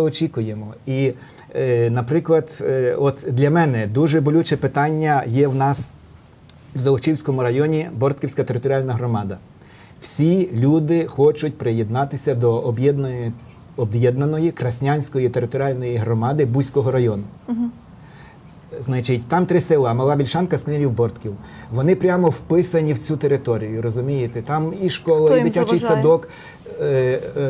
очікуємо. І, е, наприклад, е, от для мене дуже болюче питання є в нас в Заочівському районі Бортківська територіальна громада. Всі люди хочуть приєднатися до об'єднаної об'єднаної Краснянської територіальної громади Бузького району. Значить, там три села: Мала Більшанка, Скнирів, Бортків. Вони прямо вписані в цю територію, розумієте? Там і школа, Хто і їм дитячий заважає? садок е, е,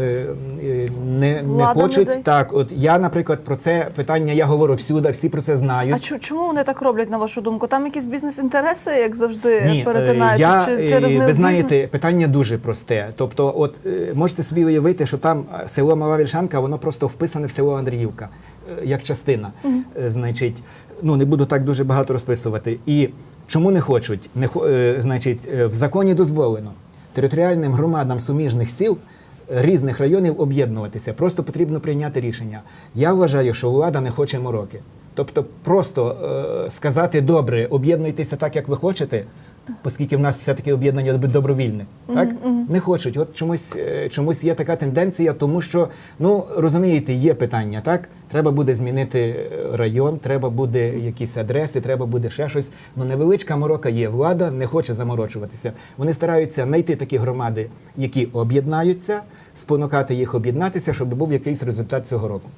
е, не, не Влада хочуть. Так, от я, наприклад, про це питання я говорю всюди, всі про це знають. А чу- чому вони так роблять, на вашу думку? Там якісь бізнес-інтереси, як завжди, е, перетинаються? я, Чи е, через них ви бізнес? знаєте, питання дуже просте. Тобто, от е, можете собі уявити, що там е, село Мала Вільшанка, воно просто вписане в село Андріївка як частина. Е, Значить, ну не буду так дуже багато розписувати. І чому не хочуть? Не е, значить, е, в законі дозволено територіальним громадам суміжних сіл. е, Різних районів об'єднувати Просто потрібно прийняти рішення. Я вважаю, що влада не хоче мороки. Тобто, просто е, сказати добре, об'єднуйтеся так, як ви хочете, оскільки в нас все-таки об'єднання добровільне. Так не хочуть. От чомусь е, чомусь є така тенденція, тому що ну розумієте, є питання. Так треба буде змінити е, район, треба буде якісь адреси, треба буде ще щось. Ну невеличка морока є. Влада не хоче заморочуватися. Вони стараються знайти такі громади, які об'єднаються, спонукати їх об'єднатися, щоб був якийсь результат цього року.